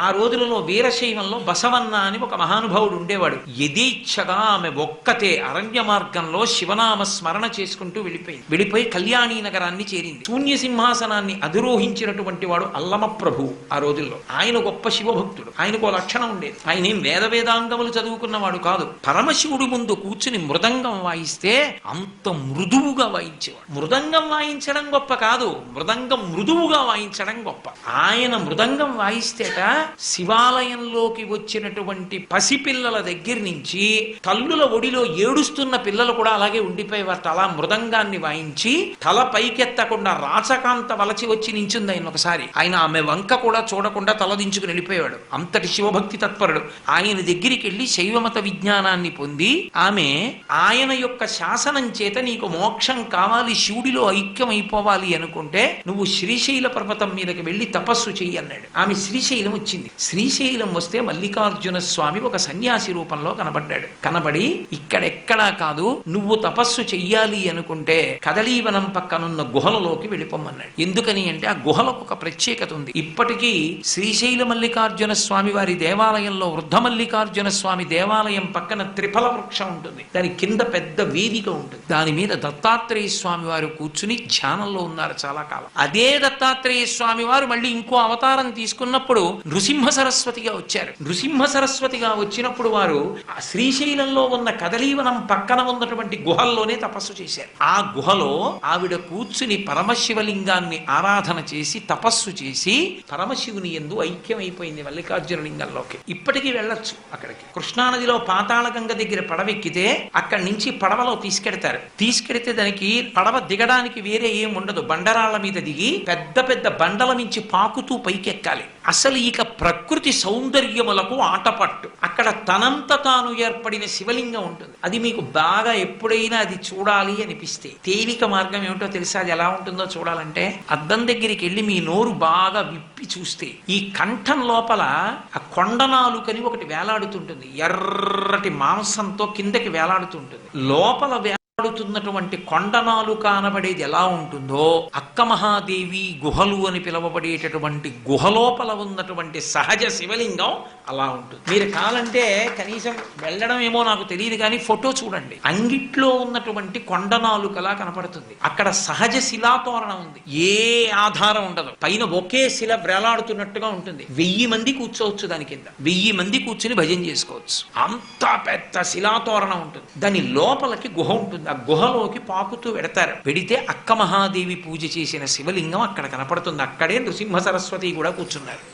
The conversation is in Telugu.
ఆ రోజులలో వీరశైవంలో బసవన్న అని ఒక మహానుభావుడు ఉండేవాడు. యథేచ్ఛగా ఆమె ఒక్కతే అరణ్య మార్గంలో శివనామ స్మరణ చేసుకుంటూ వెళ్ళిపోయింది. వెళ్ళిపోయి కళ్యాణీ నగరాన్ని చేరింది. శూన్య సింహాసనాన్ని అధిరోహించినటువంటి వాడు అల్లమ ప్రభు ఆ రోజుల్లో. ఆయన గొప్ప శివభక్తుడు. ఆయనకు లక్షణం ఉండేది. ఆయన ఏం వేద వేదాంగములు చదువుకున్నవాడు కాదు. పరమశివుడి ముందు కూర్చుని మృదంగం వాయిస్తే అంత మృదువుగా వాయించేవాడు. మృదంగం వాయించడం గొప్ప కాదు. మృదంగం మృదువుగా వాయించడం గొప్ప. ఆయన మృదంగం వాయిస్తేట శివాలయంలోకి వచ్చినటువంటి పసిపిల్లల దగ్గర నుంచి తల్లుల ఒడిలో ఏడుస్తున్న పిల్లలు కూడా అలాగే ఉండిపోయేవారు తల మృదంగాన్ని వాయించి తల పైకెత్తకుండా రాచకాంత వలచి వచ్చి నించుంది ఆయన ఒకసారి. ఆయన ఆమె వంక కూడా చూడకుండా తల దించుకుని వెళ్ళిపోయాడు అంతటి శివభక్తి తత్పరుడు. ఆయన దగ్గరికి వెళ్ళి శైవమత విజ్ఞానాన్ని పొంది ఆమె ఆయన యొక్క శాసనం చేత నీకు మోక్షం కావాలి శివుడిలో ఐక్యం అయిపోవాలి అనుకుంటే నువ్వు శ్రీశైల పర్వతం మీదకి వెళ్ళి తపస్సు చెయ్యి అన్నాడు. ఆమె శ్రీశైలం వచ్చింది. శ్రీశైలం వస్తే మల్లికార్జున స్వామి ఒక సన్యాసి రూపంలో కనబడ్డాడు. కనబడి ఇక్కడెక్కడా కాదు నువ్వు తపస్సు చెయ్యాలి అనుకుంటే కదలీవనం పక్కనున్న గుహలలోకి వెళ్ళిపోమన్నాడు ఎందుకని అంటే ఆ గుహలకు ఒక ప్రత్యేకత ఉంది. ఇప్పటికీ శ్రీశైల మల్లికార్జున స్వామి వారి దేవాలయంలో వృద్ధ మల్లికార్జున స్వామి దేవాలయం పక్కన త్రిఫల వృక్షం ఉంటుంది. దాని కింద పెద్ద వేదిక ఉంటుంది. దాని మీద దత్తాత్రేయ స్వామి వారు కూర్చుని ధ్యానంలో ఉన్నారు చాలా కాలం. అదే దత్తాత్రేయ స్వామి వారు మళ్ళీ ఇంకో అవతారం తీసుకున్నప్పుడు నృసింహ సరస్వతిగా వచ్చారు. నృసింహ సరస్వతిగా వచ్చినప్పుడు వారు ఆ శ్రీశైలంలో ఉన్న కదలీవనం పక్కన ఉన్నటువంటి గుహల్లోనే తపస్సు చేశారు. ఆ గుహలో ఆవిడ కూర్చుని పరమశివలింగాన్ని ఆరాధన చేసి తపస్సు చేసి పరమశివుని ఎందు ఐక్యమైపోయింది మల్లికార్జున లింగంలోకి ఇప్పటికీ వెళ్ళొచ్చు అక్కడికి. కృష్ణానదిలో పాతాళగంగ దగ్గర పడవెక్కితే అక్కడి నుంచి పడవలో తీసుకెడతారు. తీసుకెడితే దానికి పడవ దిగడానికి వేరే ఏం ఉండదు. బండరాళ్ళ మీద దిగి పెద్ద పెద్ద బండల నుంచి పాకుతూ పైకెక్కాలి. అసలు ఇక ప్రకృతి సౌందర్యములకు ఆటపట్టు. అక్కడ తనంత తాను ఏర్పడిన శివలింగం ఉంటుంది. అది మీకు బాగా ఎప్పుడైనా అది చూడాలి అనిపిస్తే. తేలిక మార్గం ఏమిటో తెలుసా? అది ఎలా ఉంటుందో చూడాలంటే అద్దం దగ్గరికి వెళ్ళి మీ నోరు బాగా విప్పి చూస్తే ఈ కంఠం లోపల ఆ కొండనాలుకని ఒకటి వేలాడుతుంటుంది. ఎర్రటి మాంసంతో కిందకి వేలాడుతుంటుంది. లోపల వేలాడుతున్నటువంటి కొండనాలు కానబడేది ఎలా ఉంటుందో అక్క మహాదేవి గుహలు అని పిలువబడేటటువంటి గుహలోపల ఉన్నటువంటి సహజ శివలింగం అలా ఉంటుంది. మీరు కావాలంటే కనీసం వెళ్ళడం ఏమో నాకు తెలియదు కానీ ఫోటో చూడండి. అంగిట్లో ఉన్నటువంటి కొండనాలుకలా కనపడుతుంది. అక్కడ సహజ శిలాతోరణం ఉంది. ఏ ఆధారం ఉండదు. పైన ఒకే శిల వ్రేలాడుతున్నట్టుగా ఉంటుంది. వెయ్యి మంది కూర్చోవచ్చు దాని కింద. వెయ్యి మంది కూర్చుని భజన చేసుకోవచ్చు. అంత పెద్ద శిలాతోరణం ఉంటుంది. దాని లోపలికి గుహ ఉంటుంది. ఆ గుహలోకి పాకుతూ వెడతారు. పెడితే అక్క మహాదేవి పూజ చేసిన శివలింగం అక్కడ కనపడుతుంది. అక్కడే నృసింహ సరస్వతి కూడా కూర్చున్నారు.